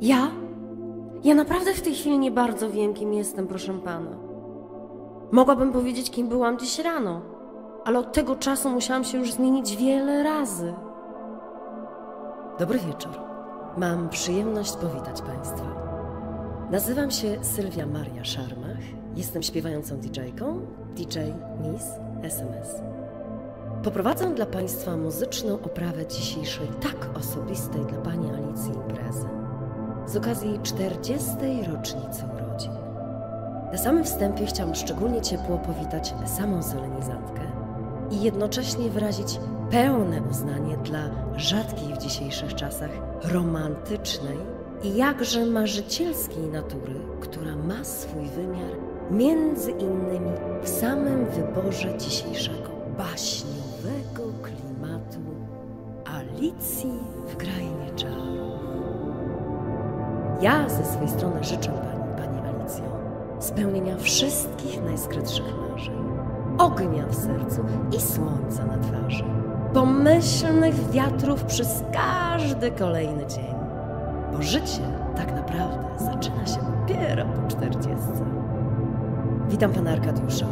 Ja? Ja naprawdę w tej chwili nie bardzo wiem, kim jestem, proszę pana. Mogłabym powiedzieć, kim byłam dziś rano, ale od tego czasu musiałam się już zmienić wiele razy. Dobry wieczór. Mam przyjemność powitać Państwa. Nazywam się Sylwia Maria Szarmach. Jestem śpiewającą DJ-ką, DJ Miss SMS. Poprowadzę dla Państwa muzyczną oprawę dzisiejszej tak osobistej dla Pani Alicji imprezy z okazji 40. rocznicy urodzin. Na samym wstępie chciałam szczególnie ciepło powitać samą solenizantkę i jednocześnie wyrazić pełne uznanie dla rzadkiej w dzisiejszych czasach romantycznej i jakże marzycielskiej natury, która ma swój wymiar między innymi w samym wyborze dzisiejszego baśniowego klimatu Alicji w krainie czarów. Ja ze swojej strony życzę Pani, Pani Alicjo, spełnienia wszystkich najskrytszych marzeń, ognia w sercu i słońca na twarzy, pomyślnych wiatrów przez każdy kolejny dzień, bo życie tak naprawdę zaczyna się dopiero po czterdziestce. Witam Pana Arkadiusza,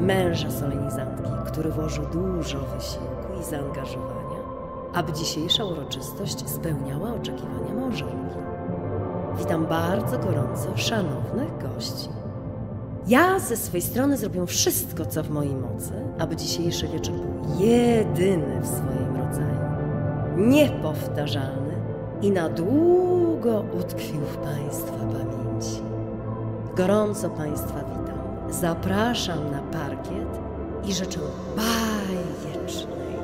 męża solenizantki, który włożył dużo wysiłku i zaangażowania, aby dzisiejsza uroczystość spełniała oczekiwania małżonki. Witam bardzo gorąco szanownych gości. Ja ze swojej strony zrobię wszystko, co w mojej mocy, aby dzisiejszy wieczór był jedyny w swoim rodzaju, niepowtarzalny i na długo utkwił w Państwa pamięci. Gorąco Państwa witam, zapraszam na parkiet i życzę bajecznej.